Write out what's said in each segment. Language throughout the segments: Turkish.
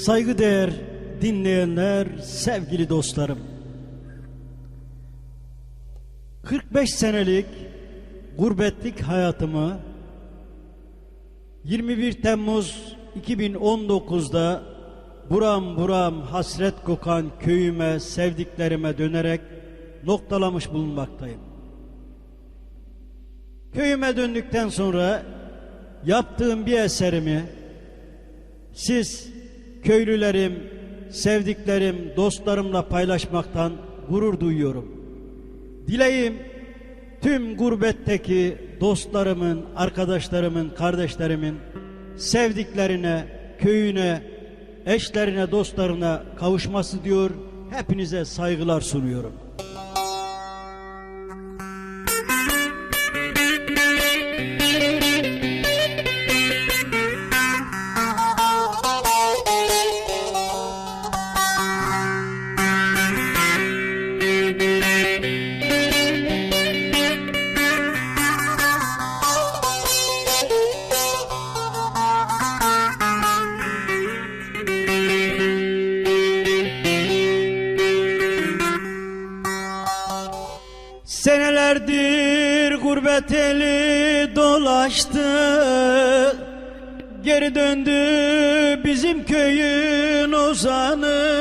Saygıdeğer dinleyenler, sevgili dostlarım. 45 senelik gurbetlik hayatımı 21 Temmuz 2019'da buram buram hasret kokan köyüme, sevdiklerime dönerek noktalamış bulunmaktayım. Köyüme döndükten sonra yaptığım bir eserimi siz köylülerim, sevdiklerim, dostlarımla paylaşmaktan gurur duyuyorum. Dileğim tüm gurbetteki dostlarımın, arkadaşlarımın, kardeşlerimin sevdiklerine, köyüne, eşlerine, dostlarına kavuşması diyor. Hepinize saygılar sunuyorum. Senelerdir gurbet eli dolaştı Geri döndü bizim köyün ozanı.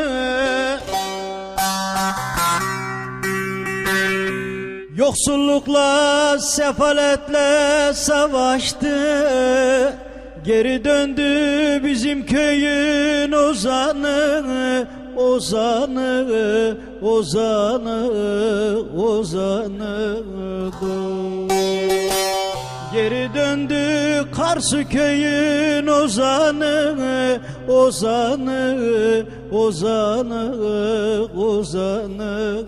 Yoksullukla, sefaletle savaştı Geri döndü bizim köyün ozanı Ozanı, ozanı, ozanı Geri döndü Karşı köyün ozanı, ozanı, ozanı, ozanı.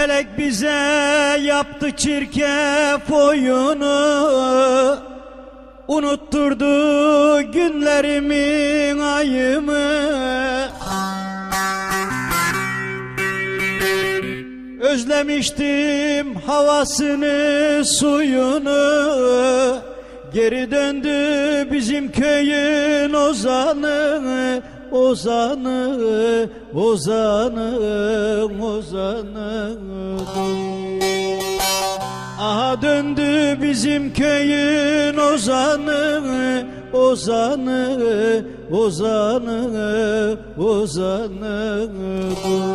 Felek bize yaptı çirkef oyunu Unutturdu günlerimin ayımı. Özlemiştim havasını suyunu. Geri döndü bizim köyün ozanı Ozanı, ozanı, ozanı. Aha döndü bizim köyün ozanı Ozanı, ozanı, ozanı. Dost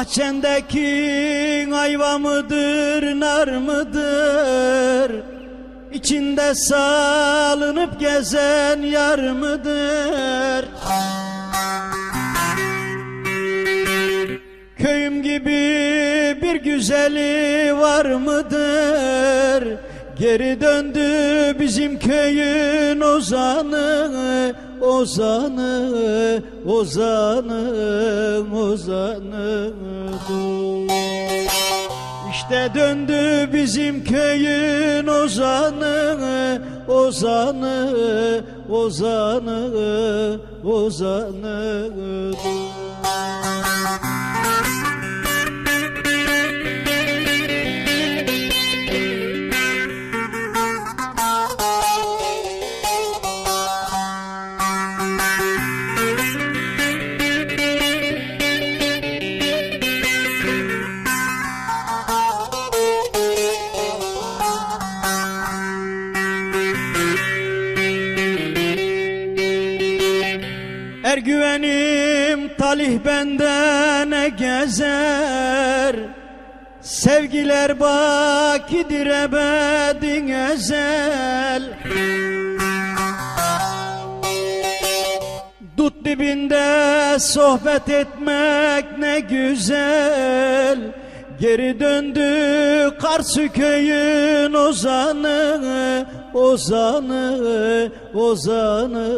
bahçendeki ayva mıdır nar mıdır? İçinde salınıp gezen yar mıdır? Köyüm gibi bir güzeli var mıdır? Geri döndü bizim köyün ozanı, ozanı, ozanı, ozanı. İşte döndü bizim köyün ozanı, ozanı, ozanı, ozanı. talih bende ne gezer Sevgiler bakidir ebedin ezel Dut dibinde sohbet etmek ne güzel Geri döndü Karşı köyün ozanı Ozanı, ozanı,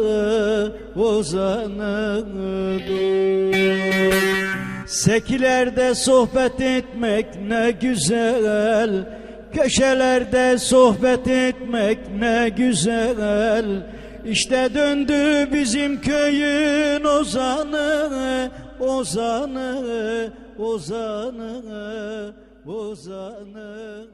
ozanı. Sekilerde sohbet etmek ne güzel Köşelerde sohbet etmek ne güzel. İşte döndü bizim köyün ozanı Ozanı, ozanı, ozanı